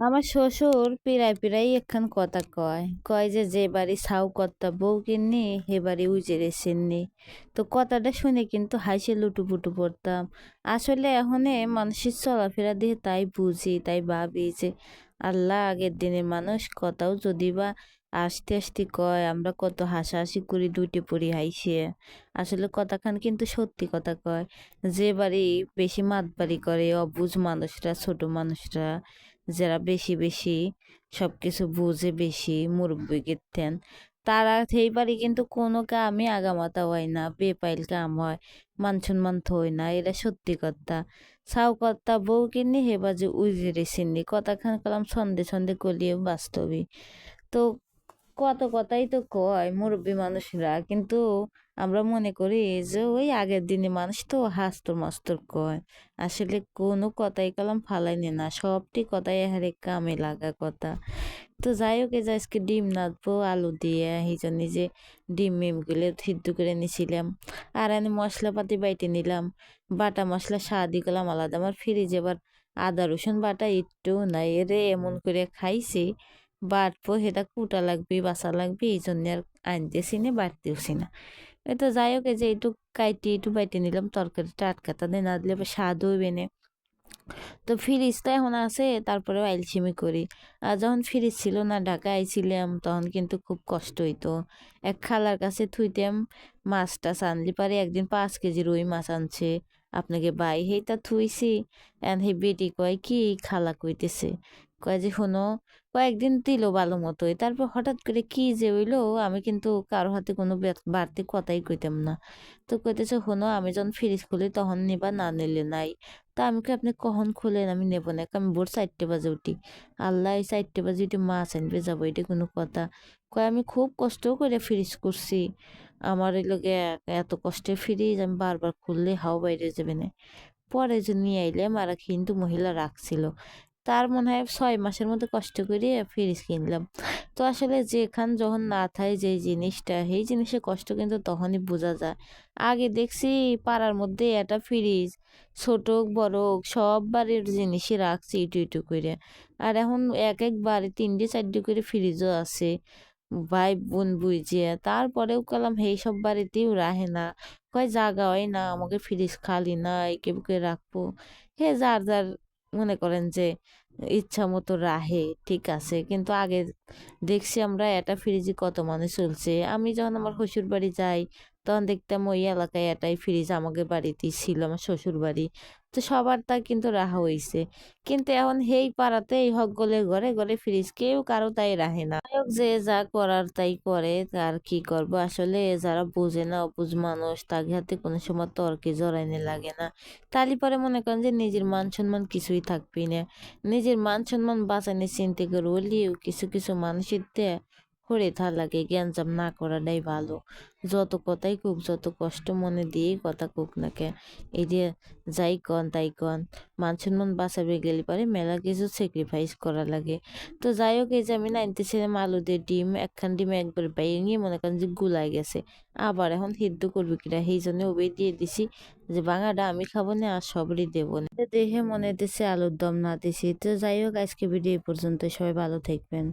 আমার শ্বশুর পিরায় পিরাই একখান কথা কয় কয় যে যে বাড়ি সাউ কর্তা বউ কিননি, হে বাড়ি উজেরে সিননি। তো কথাটা শুনে কিন্তু হাসি লুটুপুটু পড়তাম। আসলে এখনে মানুষের চলাফেরা দিয়ে তাই বুঝি, তাই ভাবি যে, আল্লাহ, আগের দিনের মানুষ কথাও যদি বা আস্তে আস্তে কয়, আমরা কত হাসাহাসি করি দুইটি পড়ি হাইসে। আসলে কথাখান কিন্তু সত্যি কথা কয়। যে বাড়ি বেশি মাতবাড়ি করে অবুঝ মানুষরা, ছোট মানুষরা যারা বেশি বেশি সব কিছু বুঝে বেশি মুরব্বী গেতেন তারা সেই বাড়ি কিন্তু কোনো কামই আগামাতা হয় না, বেপাইল কাম হয় মান সম্মান থই না, এরা সত্যি কথা। সাউ কথা বউ কিনি হেবাজে উজেরে সিন্নি, কথাখান কলাম সন্দে সন্দে কলিয়ে বাস্তবী। তো কত কথাই তো কয় মুরব্বী মানুষরা। কিন্তু আমরা মনে করি যে ওই আগের দিনে মানুষ তো হাস্তর মাস্তর কয়। আসলে কোনো কথাই কালাম ফালাইনি না, সবটি কথাই হারে কামে লাগা কথা। তো যাই হোক যে আজকে ডিম নাচবো আলু দিয়ে, এই জন্য যে ডিম মিমগুলো সিদ্ধ করে নিছিলাম। আর আমি মশলাপাতি বাইটে নিলাম। বাটা মশলা স্বাদই করলাম আলাদা। আমার ফ্রিজে এবার আদা রসুন বাটা একটু নাই। রে এমন করে খাইছি। বাটবো সেটা কুটা লাগবে বাসা লাগবে এই জন্য আর আনতেছি না বাড়তেওছি না। তো যাই হোক, এই যে একটু কাইটি একটু বাইটে নিলাম তরকারি টাটকাটা দিয়ে না, দিলে স্বাদ হইবে না। তো ফ্রিজ তো এখন আছে তারপরে আইলসিমি করি। আর যখন ফ্রিজ ছিল না ঢাকা আইছিলাম, তখন কিন্তু খুব কষ্ট হইতো। এক খালার কাছে থুইতাম, মাছটা আনলি পারে, একদিন পাঁচ কেজি রুই মাছ আনছে, আপনাকে বাই। হেইটা থুইছি, এন হে বেটি কয়, কি? খালা কইতেছে কয় যে, শোনো, কয়েকদিন দিল ভালো মতোই। তারপর হঠাৎ করে কি যে হইল, আমি কিন্তু কারও হাতে কোনো বাড়তি কথাই কইতাম না। তো কইতেছে, শোনো, আমি যখন ফ্রিজ খুলি, তখন নিবা, না নিলে নাই। তা আমি কি আপনি কখন খুলেন? আমি নেব না। আমি ভোর চারটে বাজে উঠি। আল্লাহ, এই চারটে বাজে উঠি মাছ আনবে যাব, এটা কোনো কথা। কয়, আমি খুব কষ্ট করে ফ্রিজ করছি। আমার লোকে এত কষ্টের ফ্রিজ আমি বারবার খুললে হাও বাইরে যাবে না। পরে যে নিয়ে আইলে মারা কিন্তু মহিলা রাখছিল তার মনে হয় ছয় মাসের মধ্যে কষ্ট করে ফ্রিজ কিনলাম। তো আসলে যেখান যখন না থাকে যে জিনিসটা, সেই জিনিসের কষ্ট কিন্তু তখনই বোঝা যায়। আগে দেখছি পাড়ার মধ্যে একটা ফ্রিজ, ছোট বড় সব বাড়ির জিনিসই রাখছি ইটু ইটু করে। আর এখন এক এক বাড়ি তিনটে চারটে করে ফ্রিজও আছে। ভাই, বোন বুঝিয়ে তারপরেও কলাম সেই সব বাড়িতেও রাহে না। কয় জাগা হয় না, আমাকে ফ্রিজ খালি না কে বুকে রাখব? হে যার যার মনে করেন যে ইচ্ছা মতো রাহে ঠিক আছে। কিন্তু আগে দেখছি আমরা এটা ফ্রিজে কত মানুষ চলছে। আমি যখন আমার শ্বশুর বাড়ি যাই, তখন দেখতাম ওই এলাকায় এটাই ফ্রিজ আমাদের বাড়িতেই ছিল, আমার শ্বশুর বাড়ি। তো সবার তা কিন্তু রাহা হইছে। কিন্তু এখন হেই পাড়াতে এই হকগলে ঘরে ঘরে ফ্রিজ কেউ কারও তাই রাহে না। যে যা করার তাই করে আর কি করব? আসলে যারা বোঝে না অবুঝ মানুষ তাকে হাতে কোনো সময় তর্কে জড়াইনে লাগে না। তালি পরে মনে করেন যে নিজের মান সম্মান কিছুই থাকবি না। নিজের মান সম্মান বাঁচানোর চিন্তা করে হলেও কিছু কিছু মানুষের দিয়ে হরে লাগে জ্ঞানজাম না করাটাই ভালো। যত কথাই কুক, যত কষ্ট মনে দিয়েই কথা কুক না কে এই যে যাই কন, তাই কন মান সম্মান বাঁচাবে গেলে পারে মেলা কিছু স্যাক্রিফাইস করা লাগে। তো যাই হোক, এই যে আমি নাইনতে ছিলাম আলু দিয়ে ডিম, একখান ডিম একবার বাইরে নিয়ে মনে করেন যে গুলাই গেছে। আবার এখন সিদ্ধ করবি কিনা, সেই জন্য ওবে দিয়ে দিছি যে বাঙাটা আমি খাব না, আর সবরই দেবো না। দেখে মনে হতেছে আলুর দম না দিছি। তো যাই হোক আজকে ভিডিও পর্যন্ত সবাই ভালো থাকবেন।